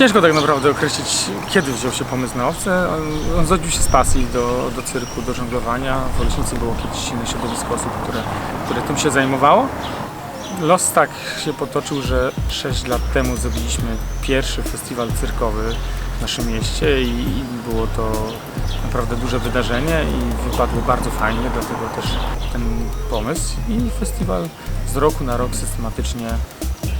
Ciężko tak naprawdę określić, kiedy wziął się pomysł na owce. On, on zrodził się z pasji do, do cyrku, do żonglowania. W Oleśnicy było kiedyś inne środowisko osób, które, które tym się zajmowało. Los tak się potoczył, że 6 lat temu zrobiliśmy pierwszy festiwal cyrkowy w naszym mieście i, i było to naprawdę duże wydarzenie i wypadło bardzo fajnie, dlatego też ten pomysł. I festiwal z roku na rok systematycznie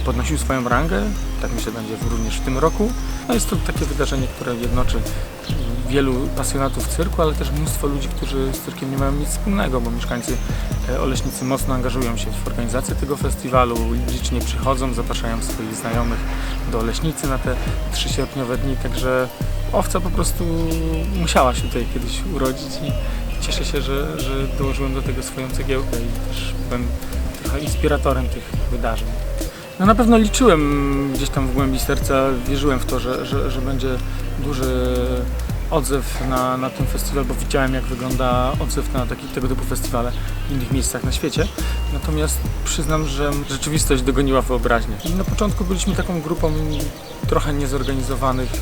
podnosił swoją rangę. Tak myślę będzie również w tym roku. No jest to takie wydarzenie, które jednoczy wielu pasjonatów cyrku, ale też mnóstwo ludzi, którzy z cyrkiem nie mają nic wspólnego, bo mieszkańcy e, Oleśnicy mocno angażują się w organizację tego festiwalu, licznie przychodzą, zapraszają swoich znajomych do Oleśnicy na te trzysierpniowe dni, także owca po prostu musiała się tutaj kiedyś urodzić i cieszę się, że, że dołożyłem do tego swoją cegiełkę i też byłem trochę inspiratorem tych wydarzeń. No na pewno liczyłem gdzieś tam w głębi serca, wierzyłem w to, że, że, że będzie duży odzew na, na ten festiwal, bo widziałem jak wygląda odzew na takich tego typu festiwale w innych miejscach na świecie. Natomiast przyznam, że rzeczywistość dogoniła wyobraźnię. I na początku byliśmy taką grupą trochę niezorganizowanych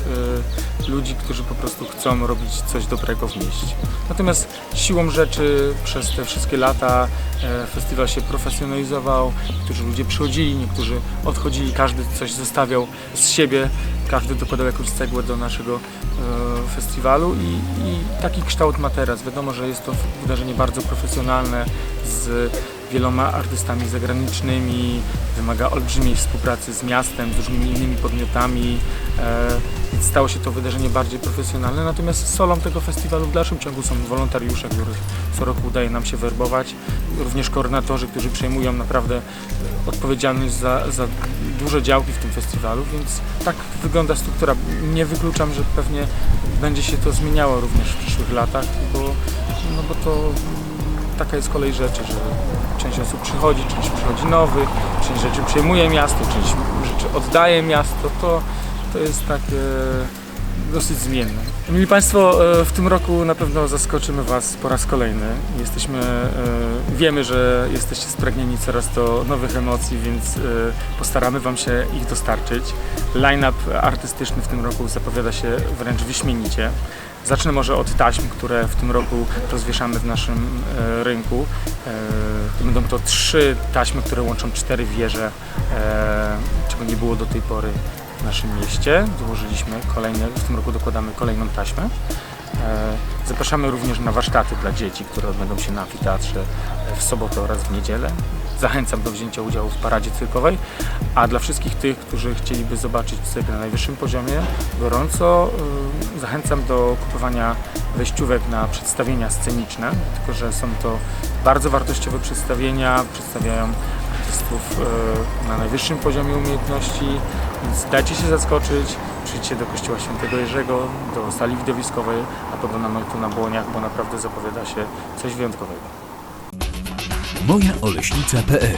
y, ludzi, którzy po prostu chcą robić coś dobrego w mieście. Natomiast siłą rzeczy przez te wszystkie lata e, festiwal się profesjonalizował, niektórzy ludzie przychodzili, niektórzy odchodzili, każdy coś zostawiał z siebie, każdy dokładał jakąś cegłę do naszego e, festiwalu i, i taki kształt ma teraz. Wiadomo, że jest to wydarzenie bardzo profesjonalne z wieloma artystami zagranicznymi, wymaga olbrzymiej współpracy z miastem, z różnymi innymi podmiotami. Stało się to wydarzenie bardziej profesjonalne, natomiast solą tego festiwalu w dalszym ciągu są wolontariusze, których co roku udaje nam się werbować, również koordynatorzy, którzy przejmują naprawdę odpowiedzialność za, za duże działki w tym festiwalu, więc tak wygląda struktura. Nie wykluczam, że pewnie będzie się to zmieniało również w przyszłych latach, bo, no bo to taka jest kolej rzeczy, że część osób przychodzi, część przychodzi nowych, część rzeczy przejmuje miasto, część rzeczy oddaje miasto, to, to jest takie dosyć zmienne. Mili Państwo, e, w tym roku na pewno zaskoczymy Was po raz kolejny. Jesteśmy, e, wiemy, że jesteście spragnieni coraz to nowych emocji, więc e, postaramy Wam się ich dostarczyć. Line-up artystyczny w tym roku zapowiada się wręcz wyśmienicie. Zacznę może od taśm, które w tym roku rozwieszamy w naszym rynku. Będą to trzy taśmy, które łączą cztery wieże, czego nie było do tej pory w naszym mieście. Złożyliśmy kolejne, w tym roku dokładamy kolejną taśmę. E, Zapraszamy również na warsztaty dla dzieci, które odbędą się na amfiteatrze w sobotę oraz w niedzielę. Zachęcam do wzięcia udziału w paradzie cyrkowej, a dla wszystkich tych, którzy chcieliby zobaczyć cyrk na najwyższym poziomie, gorąco y, zachęcam do kupowania wejściówek na przedstawienia sceniczne, tylko że są to bardzo wartościowe przedstawienia, przedstawiają artystów y, na najwyższym poziomie umiejętności, więc dajcie się zaskoczyć, przyjdźcie do Kościoła Świętego Jerzego, do sali widowiskowej, a do namiotu na Błoniach, bo naprawdę zapowiada się coś wyjątkowego. mojaoleśnica.pl